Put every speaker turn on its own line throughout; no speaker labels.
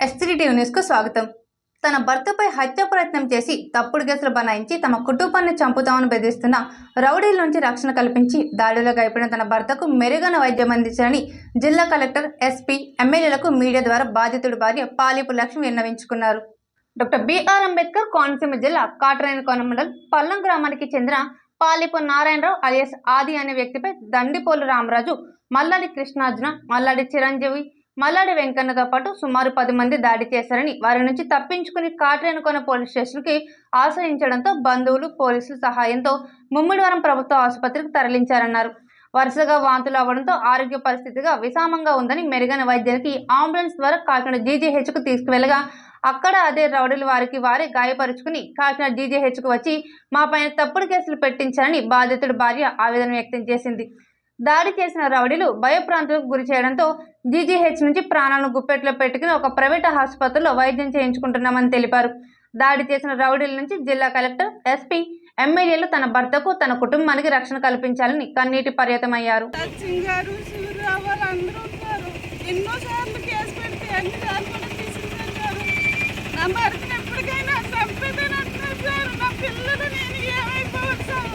ST TV న్యూస్కు స్వాగతం. తన భర్తపై హత్య ప్రయత్నం చేసి తప్పుడు కేసులు బనాయించి తమ కుటుంబాన్ని చంపుతామని బెదిరిస్తున్న రౌడీల నుంచి రక్షణ కల్పించి దాడిలో గాయపడిన తన భర్తకు మెరుగైన వైద్యం అందించాలని జిల్లా కలెక్టర్ ఎస్పీ ఎమ్మెల్యేలకు మీడియా ద్వారా బాధితుడి భార్య పాలిపు లక్ష్మి విన్నవించుకున్నారు. డాక్టర్ బిఆర్ అంబేద్కర్ కోనసీమ జిల్లా కాటరాయనకోన మండలం పల్లం గ్రామానికి చెందిన పాలిపు నారాయణరావు అలియస్ ఆది అనే వ్యక్తిపై దండిపోలు రామరాజు మల్లాడి కృష్ణార్జున మల్లాడి చిరంజీవి మల్లాడి వెంకన్నతో పాటు సుమారు పది మంది దాడి చేశారని వారి నుంచి తప్పించుకుని కాట్రేనుకొన పోలీస్ స్టేషన్కి ఆశ్రయించడంతో బంధువులు పోలీసుల సహాయంతో ముమ్మిడివరం ప్రభుత్వ ఆసుపత్రికి తరలించారన్నారు. వరుసగా వాంతులు అవ్వడంతో ఆరోగ్య పరిస్థితిగా విషామంగా ఉందని మెరుగైన వైద్యానికి అంబులెన్స్ ద్వారా కాకినాడ జీజీహెచ్కు తీసుకువెళ్ళగా అక్కడ అదే రౌడీలు వారికి వారే గాయపరుచుకుని కాకినాడ జీజీహెచ్కు వచ్చి మా పైన తప్పుడు కేసులు పెట్టించారని బాధితుడి భార్య ఆవేదన వ్యక్తం చేసింది. దాడి చేసిన రౌడీలు భయప్రాంతులకు గురి చేయడంతో జీజీహెచ్ నుంచి ప్రాణాలను గుప్పెట్లో పెట్టుకుని ఒక ప్రైవేట్ ఆసుపత్రిలో వైద్యం చేయించుకుంటున్నామని తెలిపారు. దాడి చేసిన రౌడీల నుంచి జిల్లా కలెక్టర్ ఎస్పీ ఎమ్మెల్యేలు తన భర్తకు తన కుటుంబానికి రక్షణ కల్పించాలని కన్నీటి పర్యతమయ్యారు.
ఎన్నోసార్లు కేసు పెడితే అన్ని సార్లు కూడా తీసుకున్నారు నా భర్తను ఎప్పటికైనా చంపేదని అంటున్నారు సార్ నా పిల్లలు నేను ఏమైపోవచ్చు సార్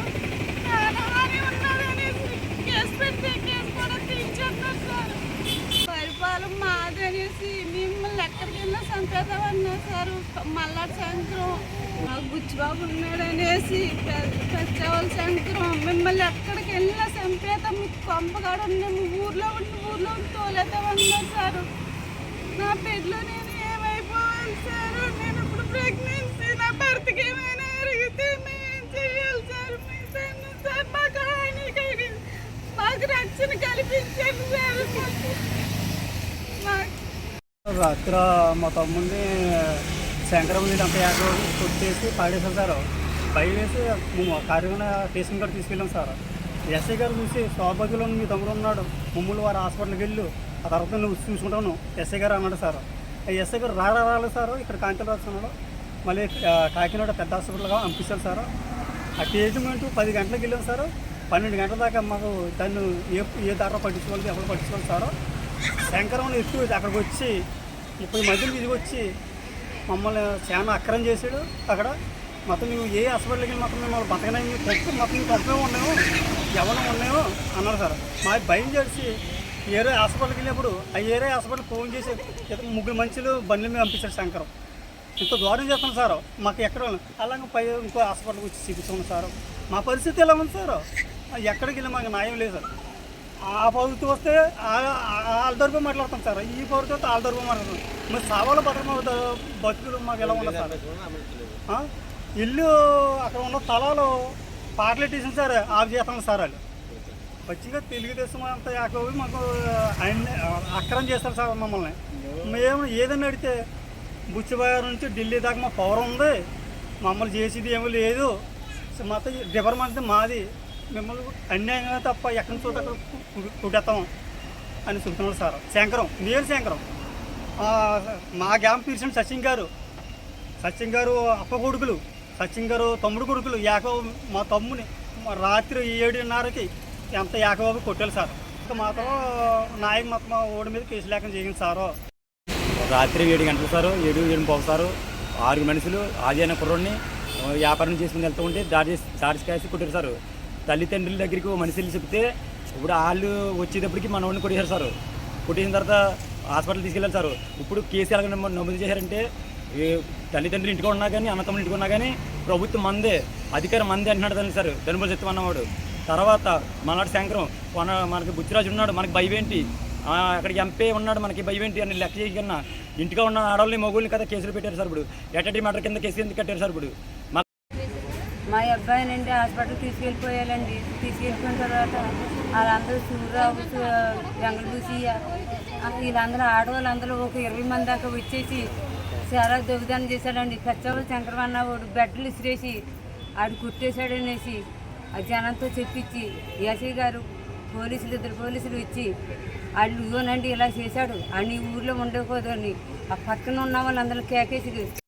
ప్రాణహాని ఉన్నదనేసి కేసు పెడితే కేసు కూడా తీర్చేస్తున్నారు సార్ పరిపాలన మాదనేసి మిమ్మల్ని ఎక్కడికి వెళ్ళినా సార్. మళ్ళా శంకరం మాకు బుచ్చిబాబు ఉన్నాడనేసి పెద్దవాళ్ళ శంకరం మిమ్మల్ని ఎక్కడికి వెళ్ళినా చంపేద్దాం మీకు కొంపగాడు మేము ఊర్లో ఉండి ఊర్లో ఉండి తోలేతామన్నారు సార్. నా పెళ్ళలో నేను ఏమైపోవాలి సార్? నేను ఇప్పుడు
రాత్రి మా తమ్ముడిని శంకరం డెబ్బై యాభై రోజులు కొట్టేసి పాడేశారు సార్. భయం వేసి మేము కార్యక్రమం స్టేషన్ గారు తీసుకెళ్ళాం సార్. ఎస్ఐ గారు చూసి సౌభాగ్యంలో మీ తమ్ముడు ఉన్నాడు. మమ్మల్ని వారు హాస్పిటల్కి వెళ్ళు. ఆ తర్వాత నువ్వు చూసుకుంటాను. ఎస్ఐ గారు అన్నాడు సార్. ఆ ఎస్ఐ గారు రారా రాలేదు సార్. ఇక్కడ కాంతిలో వస్తున్నాడు మళ్ళీ కాకినాడ పెద్ద హాస్పిటల్గా పంపించాలి సార్. ఆ ట్రీట్మెంట్ పది గంటలకు వెళ్ళాం సార్. పన్నెండు గంటల దాకా మాకు దాన్ని ఏ ఏ దాకా పట్టించుకోవాలి ఎవరు పట్టించుకోవాలి సార్. శంకరం ఎక్కువ అక్కడికి వచ్చి ఇప్పుడు మధ్యలో ఇది వచ్చి మమ్మల్ని చాలా అక్రమం చేశాడు అక్కడ. మొత్తం మేము ఏ హాస్పిటల్కి వెళ్ళి మొత్తం మేము బతకనే పంపు మొత్తం మేము పంపే ఉన్నాము. ఎవరు ఉన్నాయో అన్నారు సార్. మా భయం చేసి ఏరే హాస్పిటల్కి వెళ్ళినప్పుడు ఆ ఏరే హాస్పిటల్ ఫోన్ చేసి ఇతను ముగ్గురు మనుషులు బండ్ల మీద పంపించారు శంకరం. ఇంత దూరం చేస్తాం సార్. మాకు ఎక్కడ అలాగే పై ఇంకో హాస్పిటల్కి వచ్చి చూపించుకున్నాం సార్. మా పరిస్థితి ఎలా ఉంది సార్? ఎక్కడికి వెళ్ళి మాకు న్యాయం లేదు సార్. ఆ ప్రభుత్వం వస్తే వాళ్ళ దొరికి మాట్లాడతాం సార్. ఈ ప్రభుత్వం వస్తే వాళ్ళ దొరికి మాట్లాడతాం. మరి సావాల భద్రమ బతుకులు మాకు ఎలా ఉన్నాయి సార్? ఇల్లు అక్కడ ఉన్న స్థలాలు పాటలు సార్ ఆఫ్ చేస్తాం సార్ వాళ్ళు. పచ్చిగా తెలుగుదేశం అంతా యాకోబి మాకు ఆయన అక్రమం చేస్తారు సార్ మమ్మల్ని. మేము ఏదైనా అడిగితే బుచ్చిబాయర్ నుంచి ఢిల్లీ దాకా మా పవర్ ఉంది. మమ్మల్ని చేసేది ఏమీ లేదు. మొత్తం డిపార్ట్మెంట్ మాది. మిమ్మల్ని అన్యాయంగా తప్ప ఎక్కడి నుంచి అక్కడ కుట్టేస్తాం అని చెబుతున్నాడు సార్. శంకరం నేను శంకరం. మా గ్యామ్ పిలిచిన సచిన్ గారు సచిన్ గారు అప్ప కొడుకులు సచిన్ గారు తమ్ముడు కొడుకులు యాకవ మా తమ్ముని రాత్రి ఏడున్నరకి ఎంత యాకబాబు కొట్టారు సార్. ఇంకా మాత్రం నాయకు మొత్తం మా ఓడి మీద కేసు లేకుండా చేయింది సారు.
రాత్రి ఏడు గంటలు సారు ఏడు ఏడు పోవు సారు ఆరు మనుషులు ఆది అయిన కుర్రోడిని వ్యాపారం చేసుకుని వెళ్తూ ఉంటే దాడి చేసి దాడి కాసి కొట్టారు సారు. తల్లిదండ్రుల దగ్గరికి మనుషులు చెప్తే ఇప్పుడు వాళ్ళు వచ్చేటప్పటికి మన వాళ్ళని కొట్టేశారు సారు. కొట్టేసిన తర్వాత హాస్పిటల్ తీసుకెళ్ళారు సారు. ఇప్పుడు కేసు ఎలాగ నమోదు చేశారంటే తల్లిదండ్రులు ఇంటికి ఉన్నా కానీ అన్నతమ్ములు ఇంటికి ఉన్నా కానీ ప్రభుత్వం మందే అధికారం మందే అంటున్నాడు తల్లి సార్. ధనుబుల సత్యం అన్నవాడు. తర్వాత మనవాడు శంకరం మన మనకి బుచ్చిరాజు ఉన్నాడు మనకి భయం ఏంటి? అక్కడికి ఎంపీ ఉన్నాడు మనకి భయం ఏంటి అని లెక్క చేయకన్నా ఇంటిగా ఉన్న ఆడవాళ్ళని మొగుల్ని కదా కేసులు పెట్టారు సార్ ఇప్పుడు. ఎట్టటి మటర్ కింద కేసు ఎందుకు కట్టారు సార్ ఇప్పుడు? మా
అబ్బాయిని అబ్బాయినండి హాస్పిటల్ తీసుకెళ్ళిపోయాలండి తీసుకెళ్ళిపోయిన తర్వాత వాళ్ళందరూ సూర్యరావు వెంగళభూసి వీళ్ళందరూ ఆడవాళ్ళందరూ ఒక ఇరవై మంది దాకా వచ్చేసి చాలా దొంగతనం చేశాడండి. కచ్చవల శంకరమన్న వాడు బెడ్లు ఇసిరేసి ఆడు కుట్టేశాడనేసి ఆ జనంతో చెప్పించి ఎస్ఐ గారు పోలీసులు ఇద్దరు పోలీసులు ఇచ్చి వాళ్ళు ఇవ్వనండి ఇలా చేశాడు. అని ఊర్లో ఉండకూడదని ఆ పక్కన ఉన్న వాళ్ళందరూ కేకేసి